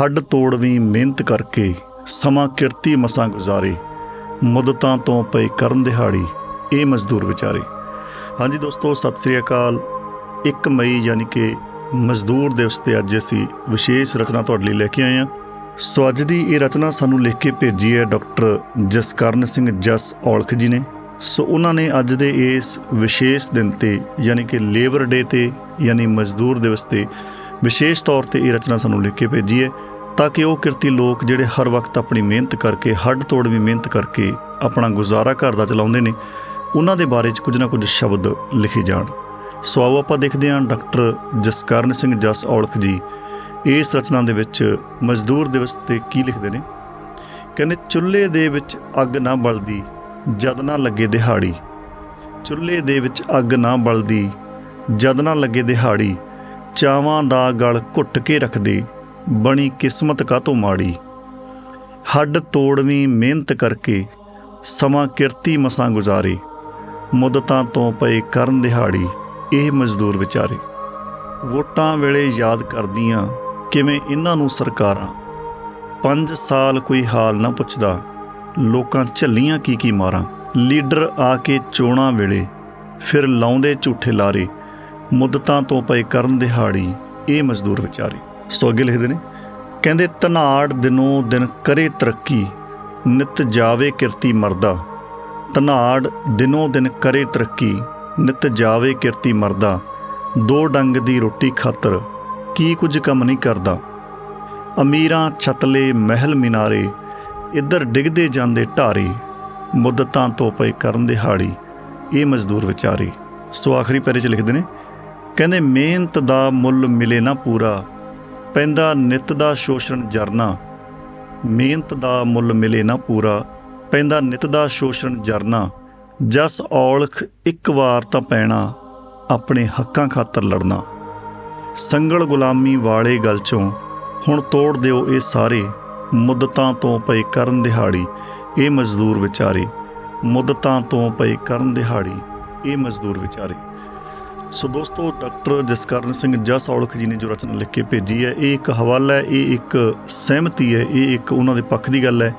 ਹੱਡ ਤੋੜਵੀਂ ਮਿਹਨਤ ਕਰਕੇ ਸਮਾਂ ਕਿਰਤੀ ਮਸਾਂ ਗੁਜ਼ਾਰੇ, ਮੁੱਦਤਾਂ ਤੋਂ ਪਏ ਕਰਨ ਦਿਹਾੜੀ, ਇਹ ਮਜ਼ਦੂਰ ਵਿਚਾਰੇ। ਹਾਂਜੀ ਦੋਸਤੋ, ਸਤਿ ਸ੍ਰੀ ਅਕਾਲ। 1 ਮਈ ਯਾਨੀ ਕਿ ਮਜ਼ਦੂਰ ਦਿਵਸ ਤੇ ਅੱਜ ਅਸੀਂ ਵਿਸ਼ੇਸ਼ ਰਚਨਾ ਤੁਹਾਡੇ ਲਈ ਲੈ ਕੇ ਆਏ ਹਾਂ। ਸੋ ਅੱਜ ਦੀ ਇਹ ਰਚਨਾ ਸਾਨੂੰ ਲਿਖ ਕੇ ਭੇਜੀ ਹੈ ਡਾਕਟਰ ਜਸਕਰਨ ਸਿੰਘ ਜਸ ਔਲਖ ਜੀ ਨੇ। ਸੋ ਉਹਨਾਂ ਨੇ ਅੱਜ ਦੇ ਇਸ ਵਿਸ਼ੇਸ਼ ਦਿਨ ਤੇ ਯਾਨੀ ਕਿ ਲੇਬਰ ਡੇ ਤੇ ਯਾਨੀ ਮਜ਼ਦੂਰ ਦਿਵਸ ਤੇ ਵਿਸ਼ੇਸ਼ ਤੌਰ ਤੇ ਇਹ ਰਚਨਾ ਸਾਨੂੰ ਲਿਖ ਕੇ ਭੇਜੀ ਹੈ ਤਾਂ ਕਿ ਉਹ ਕਿਰਤੀ ਲੋਕ ਜਿਹੜੇ ਹਰ ਵਕਤ ਆਪਣੀ ਮਿਹਨਤ ਕਰਕੇ, ਹੱਡ ਤੋੜ ਵੀ ਮਿਹਨਤ ਕਰਕੇ ਆਪਣਾ ਗੁਜ਼ਾਰਾ ਘਰ ਦਾ ਚਲਾਉਂਦੇ ਨੇ, ਉਹਨਾਂ ਦੇ ਬਾਰੇ 'ਚ ਕੁਝ ਨਾ ਕੁਝ ਸ਼ਬਦ ਲਿਖੇ ਜਾਣ। ਸੋ ਆਓ ਆਪਾਂ ਦੇਖਦੇ ਹਾਂ ਡਾਕਟਰ ਜਸਕਰਨ ਸਿੰਘ ਜਸ ਔਲਖ ਜੀ ਇਸ ਰਚਨਾ ਦੇ ਵਿੱਚ ਮਜ਼ਦੂਰ ਦਿਵਸ ਤੇ ਕੀ ਲਿਖਦੇ ਨੇ? ਕਹਿੰਦੇ, ਚੁੱਲ੍ਹੇ ਦੇ ਵਿੱਚ ਅੱਗ ਨਾ ਬਲਦੀ, ਜਦ ਨਾ ਲੱਗੇ ਦਿਹਾੜੀ। ਚੁੱਲ੍ਹੇ ਦੇ ਵਿੱਚ ਅੱਗ ਨਾ ਬਲਦੀ, ਜਦ ਨਾ ਲੱਗੇ ਦਿਹਾੜੀ ਚਾਵਾਂ ਦਾ ਗਲ ਘੁੱਟ ਕੇ ਰੱਖਦੇ, ਬਣੀ ਕਿਸਮਤ ਕਾਤੋਂ ਮਾੜੀ। ਹੱਡ ਤੋੜਵੀਂ ਮਿਹਨਤ ਕਰਕੇ ਸਮਾਂ ਕਿਰਤੀ ਮਸਾਂ ਗੁਜ਼ਾਰੇ, ਮੁੱਦਤਾਂ ਤੋਂ ਪਏ ਕਰਨ ਦਿਹਾੜੀ ਇਹ ਮਜ਼ਦੂਰ ਵਿਚਾਰੇ। ਵੋਟਾਂ ਵੇਲੇ ਯਾਦ ਕਰਦੀਆਂ ਕਿਵੇਂ ਇਹਨਾਂ ਨੂੰ ਸਰਕਾਰਾਂ। 5 ਸਾਲ ਕੋਈ ਹਾਲ ਨਾ ਪੁੱਛਦਾ, ਲੋਕਾਂ ਝੱਲੀਆਂ ਕੀ ਕੀ ਮਾਰਾਂ। ਲੀਡਰ ਆ ਕੇ ਚੋਣਾਂ ਵੇਲੇ ਫਿਰ ਲਾਉਂਦੇ ਝੂਠੇ ਲਾਰੇ ਮੁੱਦਤਾਂ ਤੋਂ ਪਏ ਕਰਨ ਦਿਹਾੜੀ ਇਹ ਮਜ਼ਦੂਰ ਵਿਚਾਰੀ। ਸੋ ਅੱਗੇ ਲਿਖਦੇ ਨੇ, ਕਹਿੰਦੇ, ਧਨਾੜ ਦਿਨੋਂ ਦਿਨ ਕਰੇ ਤਰੱਕੀ, ਨਿਤ ਜਾਵੇ ਕਿਰਤੀ ਮਰਦਾ। ਧਨਾੜ ਦਿਨੋਂ ਦਿਨ ਕਰੇ ਤਰੱਕੀ, ਨਿਤ ਜਾਵੇ ਕਿਰਤੀ ਮਰਦਾ। ਦੋ ਡੰਗ ਦੀ ਰੋਟੀ ਖਾਤਰ ਕੀ ਕੁਝ ਕੰਮ ਨਹੀਂ ਕਰਦਾ। ਅਮੀਰਾਂ ਛਤਲੇ ਮਹਿਲ ਮਿਨਾਰੇ, ਇੱਧਰ ਡਿੱਗਦੇ ਜਾਂਦੇ ਢਾਰੀ। ਮੁੱਦਤਾਂ ਤੋਂ ਪਏ ਕਰਨ ਦਿਹਾੜੀ, ਇਹ ਮਜ਼ਦੂਰ ਵਿਚਾਰੀ। ਸੋ ਆਖਰੀ ਪੈਰੇ 'ਚ ਲਿਖਦੇ ਨੇ ਕਹਿੰਦੇ, ਮਿਹਨਤ ਦਾ ਮੁੱਲ ਮਿਲੇ ਨਾ ਪੂਰਾ, ਪੈਂਦਾ ਨਿਤ ਦਾ ਸ਼ੋਸ਼ਣ ਜਰਨਾ। ਮਿਹਨਤ ਦਾ ਮੁੱਲ ਮਿਲੇ ਨਾ ਪੂਰਾ, ਪੈਂਦਾ ਨਿਤ ਦਾ ਸ਼ੋਸ਼ਣ ਜਰਨਾ। ਜਸ ਔਲਖ ਇੱਕ ਵਾਰ ਤਾਂ ਪੈਣਾ, ਆਪਣੇ ਹੱਕਾਂ ਖਾਤਰ ਲੜਨਾ। ਸੰਗਲ ਗੁਲਾਮੀ ਵਾਲੇ ਗਲ ਚੋਂ ਹੁਣ ਤੋੜ ਦਿਓ ਇਹ ਸਾਰੇ, ਮੁੱਦਤਾਂ ਤੋਂ ਪਏ ਕਰਨ ਦਿਹਾੜੀ, ਇਹ ਮਜ਼ਦੂਰ ਵਿਚਾਰੇ। ਮੁੱਦਤਾਂ ਤੋਂ ਪਏ ਕਰਨ ਦਿਹਾੜੀ, ਇਹ ਮਜ਼ਦੂਰ ਵਿਚਾਰੇ। ਸੋ ਦੋਸਤੋ, ਡਾਕਟਰ ਜਸਕਰਨ ਸਿੰਘ ਜਸ ਔਲਖ ਜੀ ਨੇ ਜੋ ਰਚਨਾ ਲਿਖ ਕੇ ਭੇਜੀ ਹੈ, ਇਹ ਇੱਕ ਹਵਾਲਾ ਹੈ, ਇਹ ਇੱਕ ਸਹਿਮਤੀ ਹੈ, ਇਹ ਇੱਕ ਉਹਨਾਂ ਦੇ ਪੱਖ ਦੀ ਗੱਲ ਹੈ,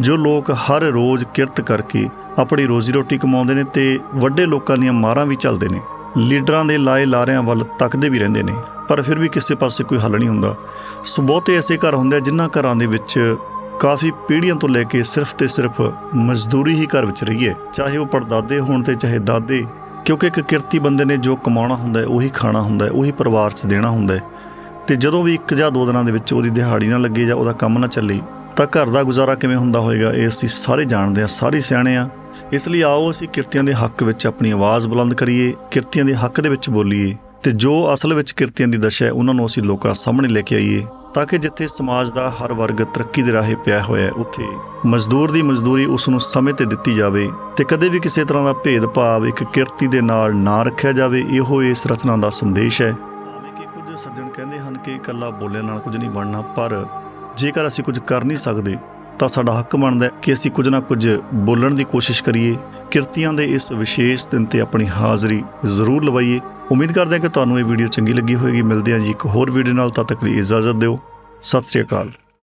ਜੋ ਲੋਕ ਹਰ ਰੋਜ਼ ਕਿਰਤ ਕਰਕੇ ਆਪਣੀ ਰੋਜ਼ੀ ਰੋਟੀ ਕਮਾਉਂਦੇ ਨੇ ਤੇ ਵੱਡੇ ਲੋਕਾਂ ਦੀਆਂ ਮਾਰਾਂ ਵੀ ਚੱਲਦੇ ਨੇ। ਲੀਡਰਾਂ ਦੇ ਲਾਏ ਲਾਰਿਆਂ ਵੱਲ ਤੱਕਦੇ ਵੀ ਰਹਿੰਦੇ ਨੇ, ਪਰ ਫਿਰ ਵੀ ਕਿਸੇ ਪਾਸੇ ਕੋਈ ਹੱਲ ਨਹੀਂ ਹੁੰਦਾ। ਸੋ ਬਹੁਤੇ ਐਸੇ ਘਰ ਹੁੰਦੇ ਆ ਜਿਨ੍ਹਾਂ ਘਰਾਂ ਦੇ ਵਿੱਚ ਕਾਫੀ ਪੀੜ੍ਹੀਆਂ ਤੋਂ ਲੈ ਕੇ ਸਿਰਫ ਤੇ ਸਿਰਫ ਮਜ਼ਦੂਰੀ ਹੀ ਘਰ ਵਿੱਚ ਰਹੀ ਹੈ, ਚਾਹੇ ਉਹ ਪੜਦਾਦੇ ਹੋਣ ਤੇ ਚਾਹੇ ਦਾਦੇ ਕਿਉਂਕਿ ਇੱਕ ਕਿਰਤੀ ਬੰਦੇ ਨੇ ਜੋ ਕਮਾਉਣਾ ਹੁੰਦਾ ਹੈ, ਉਹੀ ਖਾਣਾ ਹੁੰਦਾ ਹੈ, ਉਹੀ ਪਰਿਵਾਰ 'ਚ ਦੇਣਾ ਹੁੰਦਾ ਹੈ। ਤੇ ਜਦੋਂ ਵੀ ਇੱਕ ਜਾਂ ਦੋ ਦਿਨਾਂ ਦੇ ਵਿੱਚ ਉਹਦੀ ਦਿਹਾੜੀ ਨਾ ਲੱਗੇ ਜਾਂ ਉਹਦਾ ਕੰਮ ਨਾ ਚੱਲੇ, ਤਾਂ ਘਰ ਦਾ ਗੁਜ਼ਾਰਾ ਕਿਵੇਂ ਹੁੰਦਾ ਹੋਏਗਾ, ਇਹ ਅਸੀਂ ਸਾਰੇ ਜਾਣਦੇ ਹਾਂ, ਸਾਰੇ ਸਿਆਣੇ ਆ ਇਸ ਲਈ ਆਓ ਅਸੀਂ ਕਿਰਤੀਆਂ ਦੇ ਹੱਕ ਵਿੱਚ ਆਪਣੀ ਆਵਾਜ਼ ਬੁਲੰਦ ਕਰੀਏ, ਕਿਰਤੀਆਂ ਦੇ ਹੱਕ ਦੇ ਵਿੱਚ ਬੋਲੀਏ। ਤੇ ਜੋ ਅਸਲ ਵਿੱਚ ਕਿਰਤੀਆਂ ਦੀ ਦਸ਼ਾ ਹੈ, ਉਹਨਾਂ ਨੂੰ ਅਸੀਂ ਲੋਕਾਂ ਸਾਹਮਣੇ ਲੈ ਕੇ ਆਈਏ ਤਾਂ ਕਿ ਜਿੱਥੇ ਸਮਾਜ ਦਾ ਹਰ ਵਰਗ ਤਰੱਕੀ ਦੇ ਰਾਹੇ ਪਿਆ ਹੋਇਆ ਹੈ, ਉੱਥੇ ਮਜ਼ਦੂਰ ਦੀ ਮਜ਼ਦੂਰੀ ਉਸ ਨੂੰ ਸਮੇਂ ਤੇ ਦਿੱਤੀ ਜਾਵੇ ਤੇ ਕਦੇ ਵੀ ਕਿਸੇ ਤਰ੍ਹਾਂ ਦਾ ਭੇਦਭਾਵ ਇੱਕ ਕਿਰਤੀ ਦੇ ਨਾਲ ਨਾ ਰੱਖਿਆ ਜਾਵੇ, ਇਹੋ ਇਸ ਰਚਨਾ ਦਾ ਸੰਦੇਸ਼ ਹੈ। ਭਾਵੇਂ ਕਿ ਕੁਝ ਸੱਜਣ ਕਹਿੰਦੇ ਹਨ ਕਿ ਇਕੱਲਾ ਬੋਲਣ ਨਾਲ ਕੁਝ ਨਹੀਂ ਬਣਨਾ, ਪਰ ਜੇਕਰ ਅਸੀਂ ਕੁਝ ਕਰ ਨਹੀਂ ਸਕਦੇ ਤਾਂ ਸਾਡਾ ਹੱਕ ਬਣਦਾ ਹੈ ਕਿ ਅਸੀਂ ਕੁਝ ਨਾ ਕੁਝ ਬੋਲਣ ਦੀ ਕੋਸ਼ਿਸ਼ ਕਰੀਏ। ਕਿਰਤੀਆਂ ਦੇ ਇਸ ਵਿਸ਼ੇਸ਼ ਦਿਨ ਤੇ ਆਪਣੀ ਹਾਜ਼ਰੀ ਜ਼ਰੂਰ ਲਵਾਈਏ। ਉਮੀਦ ਕਰਦੇ ਹਾਂ ਕਿ ਤੁਹਾਨੂੰ ਇਹ ਵੀਡੀਓ ਚੰਗੀ ਲੱਗੀ ਹੋਵੇਗੀ। ਮਿਲਦੇ ਹਾਂ ਜੀ ਇੱਕ ਹੋਰ ਵੀਡੀਓ ਨਾਲ। ਤਦ ਤੱਕ ਲਈ ਇਜਾਜ਼ਤ ਦਿਓ। ਸਤਿ ਸ਼੍ਰੀ ਅਕਾਲ।